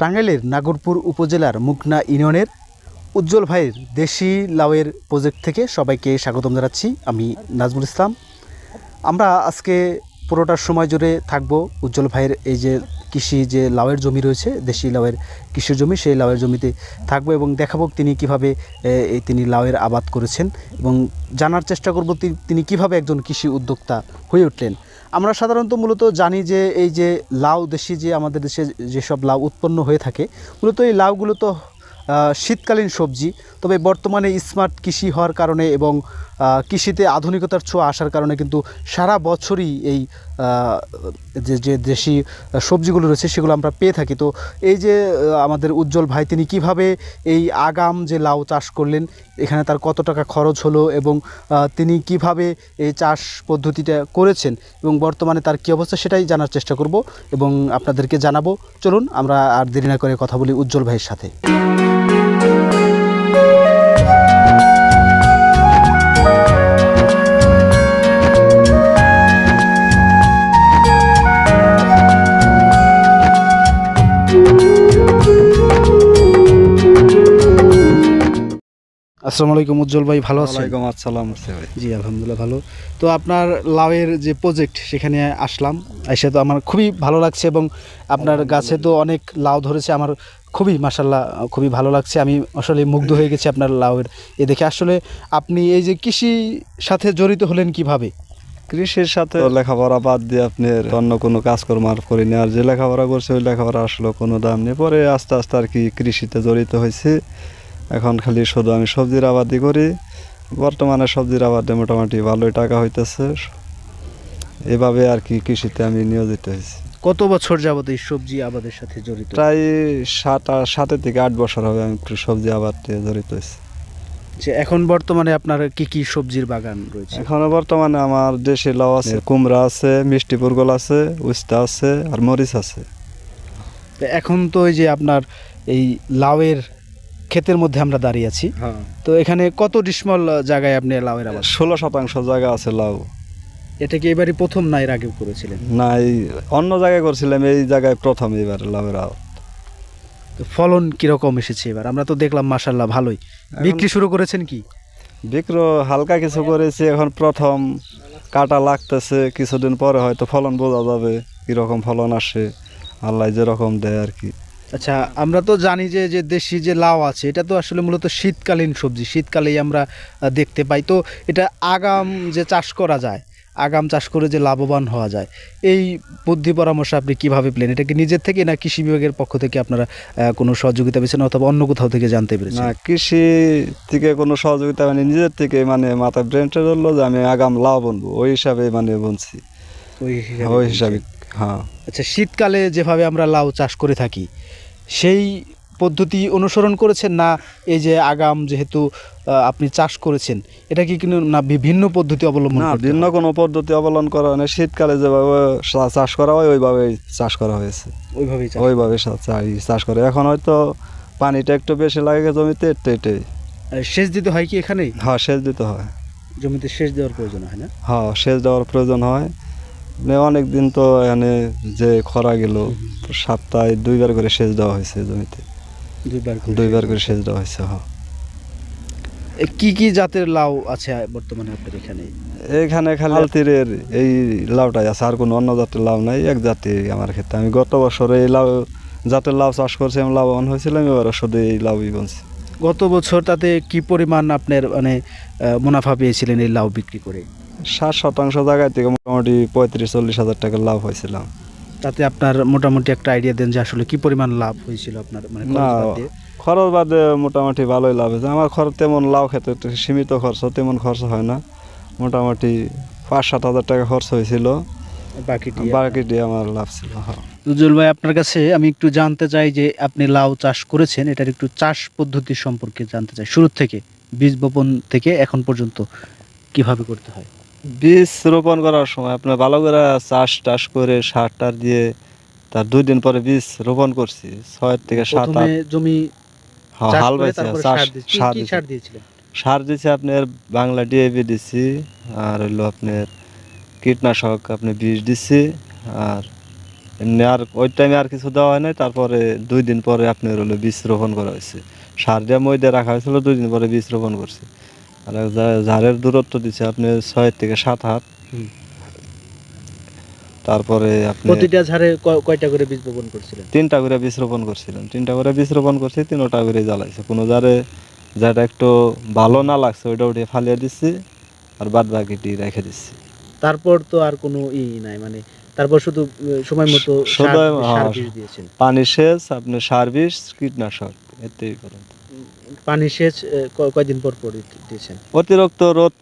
টাঙ্গাইলের নাগরপুর উপজেলার মুকনা ইউনিয়নের উজ্জ্বল ভাইয়ের দেশি লাউয়ের প্রজেক্ট থেকে সবাইকে স্বাগতম জানাচ্ছি আমি নাজমুল ইসলাম। আমরা আজকে পুরোটার সময় জুড়ে থাকব। উজ্জ্বল ভাইয়ের এই যে কৃষি যে লাউয়ের জমি রয়েছে, দেশি লাউয়ের কৃষি জমি, সেই লাউয়ের জমিতে থাকব এবং দেখাবো তিনি কীভাবে তিনি লাউয়ের আবাদ করেছেন এবং জানার চেষ্টা করব তিনি কীভাবে একজন কৃষি উদ্যোক্তা হয়ে উঠলেন। আমরা সাধারণত মূলত জানি যে এই যে লাউ, দেশি যে আমাদের দেশে যেসব লাউ উৎপন্ন হয়ে থাকে, মূলত এই লাউগুলো তো শীতকালীন সবজি। তবে বর্তমানে স্মার্ট কৃষি হওয়ার কারণে এবং কৃষিতে আধুনিকতার ছোঁয়া আসার কারণে কিন্তু সারা বছরই এই যে যে দেশি সবজিগুলো রয়েছে সেগুলো আমরা পেয়ে থাকি। তো এই যে আমাদের উজ্জ্বল ভাই, তিনি কীভাবে এই আগাম যে লাউ চাষ করলেন, এখানে তার কত টাকা খরচ হলো এবং তিনি কীভাবে এই চাষ পদ্ধতিটা করেছেন এবং বর্তমানে তার কী অবস্থা সেটাই জানার চেষ্টা করব এবং আপনাদেরকে জানাব। চলুন, আমরা আর দেরি না করে কথা বলি উজ্জ্বল ভাইয়ের সাথে। আসসালামু আলাইকুম উজ্জ্বল ভাই ভালো আছেন? ওয়ালাইকুম আসসালাম জি আলহামদুলিল্লাহ ভালো। তো আপনার লাউয়ের যে প্রজেক্ট সেখানে আসলাম এসে তো আমার খুবই ভালো লাগছে এবং আপনার গাছে তো অনেক লাউ ধরেছে আমার খুবই মাসাল্লাহ খুবই ভালো লাগছে। আমি আসলে মুগ্ধ হয়ে গেছি আপনার লাউয়ের এ দেখে। আসলে আপনি এই যে কৃষি সাথে জড়িত হলেন কীভাবে? কৃষির সাথে লেখাপড়া বাদ দিয়ে আপনার অন্য কোনো কাজকর্ম আর করিনি আর যে লেখাপড়া করছে ওই লেখাপড়া আসলে কোনো দাম নেই। পরে আস্তে আস্তে আর কি কৃষিতে জড়িত হয়েছে। এখন খালি শুধু আমি সবজির আবাদই করি। বর্তমানে সবজির আবাদে মোটামুটি ভালোই টাকা হইতেছে। এভাবে আর কি কৃষিতে আমি নিয়োজিত হয়েছি। কত বছর যাবত এই সবজি আবাদের সাথে জড়িত? প্রায় সাত সাতের থেকে আট বছর হবে আমি সবজি আবাদে জড়িত হয়েছি। যে এখন বর্তমানে আপনার কি কি সবজির বাগান রয়েছে? এখনও বর্তমানে আমার দেশে লাউ আছে কুমড়া আছে মিষ্টি পুরগল আছে উস্তা আছে আর মরিচ আছে। এখন তো এই যে আপনার এই লাউয়ের ক্ষেতের মধ্যে আমরা দাঁড়িয়ে আছি। তো এখানে কত ডিসমাল জায়গায় আপনি লাউয়ের আবাদ? ষোলো শতাংশ জায়গা আছে লাউ। এটা কি এবারই প্রথম না এর আগেও করেছিলেন? না এই অন্য জায়গায় করছিলাম এই জায়গায় প্রথম এবার লাউয়ের আবাদ। তো ফলন কীরকম এসেছে এবার? আমরা তো দেখলাম মাসাল্লাহ ভালোই। বিক্রি শুরু করেছেন কি? বিক্রয় হালকা কিছু করেছি এখন প্রথম কাটা লাগতেছে কিছুদিন পরে হয়তো ফলন বোঝা যাবে কীরকম ফলন আসে আল্লাহ যেরকম দেয় আর কি। আচ্ছা আমরা তো জানি যে যে দেশি যে লাউ আছে এটা তো আসলে মূলত শীতকালীন সবজি শীতকালেই আমরা দেখতে পাই। তো এটা আগাম যে চাষ করা যায় আগাম চাষ করে যে লাভবান হওয়া যায় এই বুদ্ধি পরামর্শ আপনি কীভাবে পেলেন? এটা কি নিজের থেকে না কৃষি বিভাগের পক্ষ থেকে আপনারা কোনো সহযোগিতা পেয়েছেন অথবা অন্য কোথাও থেকে জানতে পেরেছেন? না কৃষি থেকে কোনো সহযোগিতা মানে নিজের থেকে মানে মাথায় ব্রেনটা ধরলো যে আমি আগাম লাভ বনবো ওই হিসাবে মানে বনছি হিসাবে ওই হিসাবে হ্যাঁ। আচ্ছা শীতকালে যেভাবে আমরা লাউ চাষ করে থাকি সেই পদ্ধতি অনুসরণ করেছেন না এই যে আগাম যেহেতু আপনি চাষ করেছেন? এটা কি কিন্তু না বিভিন্ন পদ্ধতি অবলম্বন না ভিন্ন কোনো পদ্ধতি অবলম্বন করা হয় না। শীতকালে যেভাবে চাষ করা হয় ওইভাবেই চাষ করা হয়েছে। ওইভাবেই ওইভাবে চাষ করে। এখন হয়তো পানিটা একটু বেশি লাগে জমিতে একটু এটাই সেচ দিতে হয় কি এখানেই? হ্যাঁ সেচ দিতে হয়। জমিতে সেচ দেওয়ার প্রয়োজন হয় না? হ্যাঁ সেচ দেওয়ার প্রয়োজন হয়। অনেক দিন তো এখানে যে খরা গেল সপ্তাহে দুইবার করে সেচ দেওয়া হয়েছে জমিতে। দুইবার করে। সেচ দেওয়া হয়েছে হ্যাঁ এ, কি কি জাতের লাউ আছে বর্তমানে আপনার এখানে? এইখানে খালি আলতিরের এই লাউটাই আছে আর কোনো অন্য জাতের লাউ নাই এক জাতির আমার ক্ষেত্রে। আমি গত বছর এই লাউ জাতের লাউ চাষ করছি আমি লাভবান হয়েছিলাম এবার শুধু এই লাউই বলছি গত বছর তাতে কি পরিমাণ আপনার মানে মুনাফা পেয়েছিলেন এই লাউ বিক্রি করে? ষাট শতাংশ জায়গায় থেকে মোটামুটি পঁয়ত্রিশ চল্লিশ হাজার টাকার লাভ হয়েছিলাম। তাতে আপনার মোটামুটি একটা আইডিয়া দেন যে আসলে কি পরিমাণ লাভ হয়েছিল আপনার মানে না খরচ বাদ দিয়ে? খরচ বাদে মোটামুটি ভালোই লাভ হয়েছে। আমার খরচ তেমন লাউ খেতে সীমিত খরচ তেমন খরচ হয় না। মোটামুটি পাঁচ সাত হাজার টাকা খরচ হয়েছিল। বাকিটি বাকিটি আমার লাভ ছিল হ্যাঁ। উজ্জ্বল ভাই আপনার কাছে আমি একটু জানতে চাই যে আপনি লাউ চাষ করেছেন এটার একটু চাষ পদ্ধতি সম্পর্কে জানতে চাই। শুরু থেকে বীজ বপন থেকে এখন পর্যন্ত কীভাবে করতে হয়? বীজ রোপণ করার সময় আপনার ভালো করে চাষ টাস করে সার টার দিয়ে তার দুই দিন পরে বীজ রোপণ করছি। ছয় থেকে সাত জমি হ্যাঁ, হাল বাইছে সার দিয়েছি। সার দিয়েছিলেন? দিছি আপনার বাংলা ডিএপি দিছি আর হইল আপনার কীটনাশক আপনি বীজ দিছি আর এমনি আর ওই টাইমে আর কিছু দেওয়া হয় নাই তারপরে দুই দিন পরে আপনার হলো বীজ রোপণ করা হয়েছে। সার দিয়ে মই দিয়ে রাখা হয়েছিল দুই দিন পরে বীজ রোপণ করছে। আর ঝাড়ের দূরত্ব দিচ্ছে আপনি ছয় থেকে সাত হাত। তারপরে আপনি প্রতিটা ঝাড়ে কয়টা করে বীজ বপন করছিলেন? তিনটা করে বীজ রোপণ করছিলেন তিনটা করে বীজ রোপণ করছি তিনটা করে জ্বালাইছে। কোনো যারে যেটা একটু ভালো না লাগছে ওইটা উঠে ফালিয়ে দিচ্ছি আর বাদ বাকিটি রেখে দিচ্ছি। তারপর তো আর কোনো ই নাই মানে তারপর শুধু সময় মতো হ্যাঁ। দিয়েছেন। পানি সেচ আপনি সার বিষ কীটনাশক এতেই করেন। পানি সেচ কয়দিন পর পর দিয়েছেন? অতিরিক্ত রোদ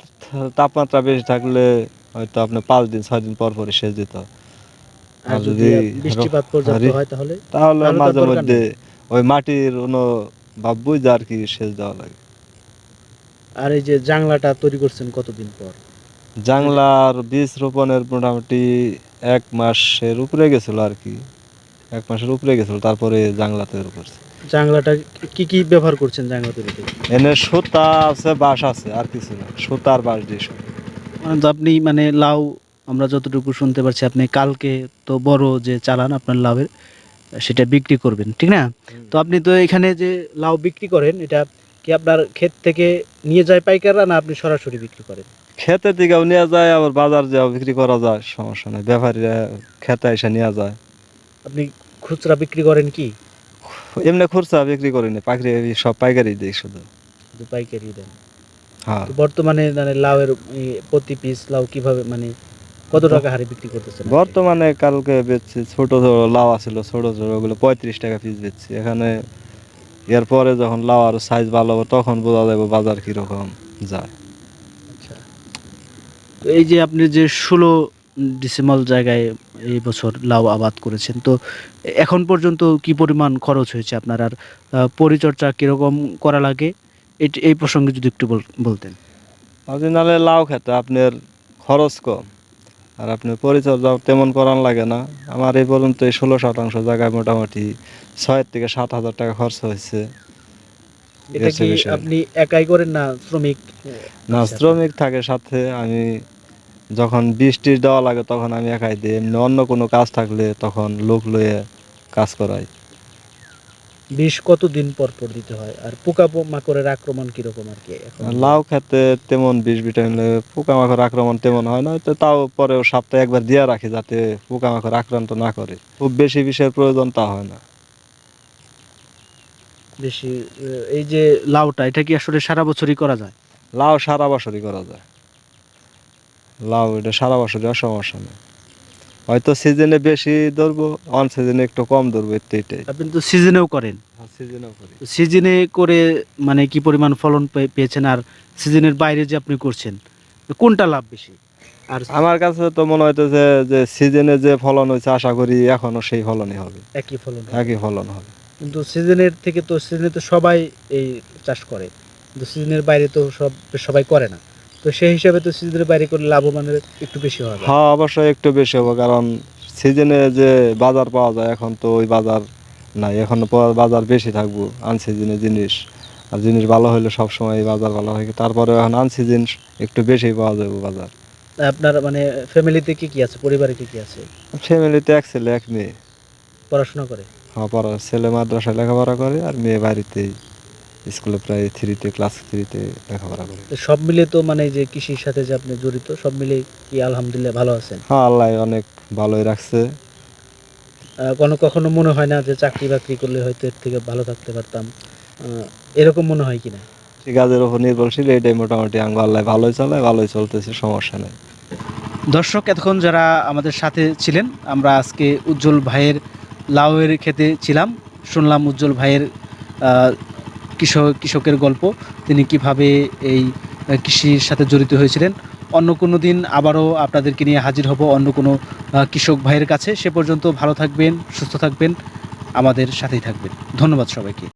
তাপমাত্রা বেশি থাকলে হয়তো আপনি পাঁচ দিন ছয় দিন পর পরই সেচ দিতে আর যদি বৃষ্টিপাত পর্যাপ্ত হারি- হয় তাহলে? তাহলে মাঝে মধ্যে ওই মাটির কোনো ভাব বুঝে আর কি সেচ দেওয়া লাগে। আর এই যে জাংলাটা তৈরি করছেন কতদিন পর? জাংলার বীজ রোপণের মোটামুটি এক মাসের উপরে গেছিল আর কি। এক মাসের উপরে গেছিল তারপরে জাংলা তৈরি করছে। জাংলাটা কি কি ব্যবহার করছেন জাংলা তৈরিতে এনে সুতা আছে বাঁশ আছে আর কিছু না। সুতা আর বাঁশ দিয়ে সব। মানে তো আপনি মানে লাউ আমরা যতটুকু শুনতে পারছি আপনি কালকে তো বড় যে চালান আপনার লাউয়ের সেটা বিক্রি করবেন ঠিক না? তো আপনি তো এখানে যে লাউ বিক্রি করেন এটা কি আপনার ক্ষেত থেকে নিয়ে যায় পাইকাররা না আপনি সরাসরি বিক্রি করেন? খেতে দিকেও নেওয়া যায় আবার বাজার যাও বিক্রি করা যায় সমস্যা নেই। ব্যাপারীরা খেতে এসে নেওয়া যায়। আপনি খুচরা বিক্রি করেন কি? এমনি খুচরা বিক্রি করি না পাইকারি সব পাইকারি দিই শুধু। শুধু পাইকারি দেন? হ্যাঁ। বর্তমানে মানে লাউয়ের প্রতি পিস লাউ কীভাবে মানে কত টাকা হারে বিক্রি করতেছেন বর্তমানে কালকে বেচছি ছোট ছোট লাউ আছিল ছোট ছোট ওগুলো পঁয়ত্রিশ টাকা পিস বেচছি। এখানে এরপরে যখন লাউ আর সাইজ ভালো হবে তখন বোঝা যাবে বাজার কীরকম যায়। তো এই যে আপনি যে ষোলো ডিসিমাল জায়গায় এই বছর লাউ আবাদ করেছেন তো এখন পর্যন্ত কি পরিমাণ খরচ হয়েছে আপনার? আর পরিচর্যা কীরকম করা লাগে? এটি- এই প্রসঙ্গে যদি একটু বল- বলতেন। অরিজিনালে লাউ খেতে আপনার খরচ কম আর আপনার পরিচর্যা তেমন করার লাগে না। আমার এই পর্যন্ত এই ষোলো শতাংশ জায়গায় মোটামুটি ছয় থেকে সাত হাজার টাকা খরচ হয়েছে। হয়। আপনি একাই করেন না শ্রমিক? না আচ্ছা। শ্রমিক থাকে সাথে আমি যখন বৃষ্টি দেওয়া লাগে তখন আমি একাই দিই। এমনি অন্য কোনো কাজ থাকলে তখন লোক লয়ে কাজ করাই। বিষ কতদিন পর পর দিতে হয়? আর পোকা মাকড়ের আক্রমণ কীরকম আর কি এখন? লাউ খেতে তেমন বিষ ভিটামিন লাগে, পোকামাকড় আক্রমণ তেমন হয় না। তো তাও পরেও সপ্তাহে একবার দিয়ে রাখি যাতে পোকামাকড় আক্রান্ত না করে। খুব বেশি বিষের প্রয়োজন তা হয় না। বেশি এই যে লাউটা এটা কি আসলে সারা বছরই করা যায়? লাউ সারা বছরই করা যায়। লাউ এটা সারা বছরই আর সমস্যা নেই। হয়তো সিজনে বেশি ধরবো অন সিজনে একটু কম ধরবো এতে এটাই। আপনি তো সিজনেও করেন। সিজনেও করি। সিজনে করে মানে কি পরিমাণ ফলন পেয়েছেন? আর সিজনের বাইরে যে আপনি করছেন কোনটা লাভ বেশি? আর আমার কাছে তো মনে হইতেছে যে সিজনে যে ফলন হয়েছে আশা করি এখনও সেই ফলনই হবে। একই ফলন একই ফলন হবে। কিন্তু সিজনের থেকে তো সিজনে তো সবাই এই চাষ করে। কিন্তু সিজনের বাইরে তো সব সবাই করে না। তো সেই হিসাবে তো সিজনের বাইরে করলে লাভবানের একটু বেশি হবে। হ্যাঁ অবশ্যই একটু বেশি হবে কারণ সিজনে যে বাজার পাওয়া যায় এখন তো ওই বাজার নাই এখন বাজার বেশি থাকব আনসিজনে জিনিস। আর জিনিস ভালো হলে সবসময় বাজার ভালো হয় তারপরে এখন আনসিজন একটু বেশি পাওয়া যাবে বাজার। আপনার মানে ফ্যামিলিতে কি কি আছে পরিবারে কি কি আছে? ফ্যামিলিতে এক ছেলে এক মেয়ে। পড়াশোনা করে? হ্যাঁ পড়া ছেলে মাদ্রাসায় লেখাপড়া করে আর মেয়ে বাড়িতেই। স্কুলে প্রায় থ্রিতে ক্লাস থ্রিতে লেখাপড়া করে। সব মিলে তো মানে যে কৃষির সাথে যে আপনি জড়িত সব মিলে কি আলহামদুলিল্লাহ ভালো আছেন? হ্যাঁ আল্লাহ অনেক ভালোই রাখছে। কোনো কখনো মনে হয় না যে চাকরি বাকরি করলে হয়তো এর থেকে ভালো থাকতে পারতাম? এরকম মনে হয় কিনা কাজের উপর নির্ভরশীল এটাই মোটামুটি আঙ্গ আল্লাহ ভালোই চলে ভালোই চলতেছে সমস্যা নেই। দর্শক এতক্ষণ যারা আমাদের সাথে ছিলেন আমরা আজকে উজ্জ্বল ভাইয়ের লাউয়ের খেতে ছিলাম। শুনলাম উজ্জ্বল ভাইয়ের আহ, কৃষক, কৃষকের গল্প, তিনি কীভাবে এই কৃষির সাথে জড়িত হয়েছিলেন। অন্য কোনো দিন আবারও আপনাদেরকে নিয়ে হাজির হব অন্য কোনো কৃষক ভাইয়ের কাছে। সে পর্যন্ত ভালো থাকবেন, সুস্থ থাকবেন, আমাদের সাথেই থাকবেন। ধন্যবাদ সবাইকে।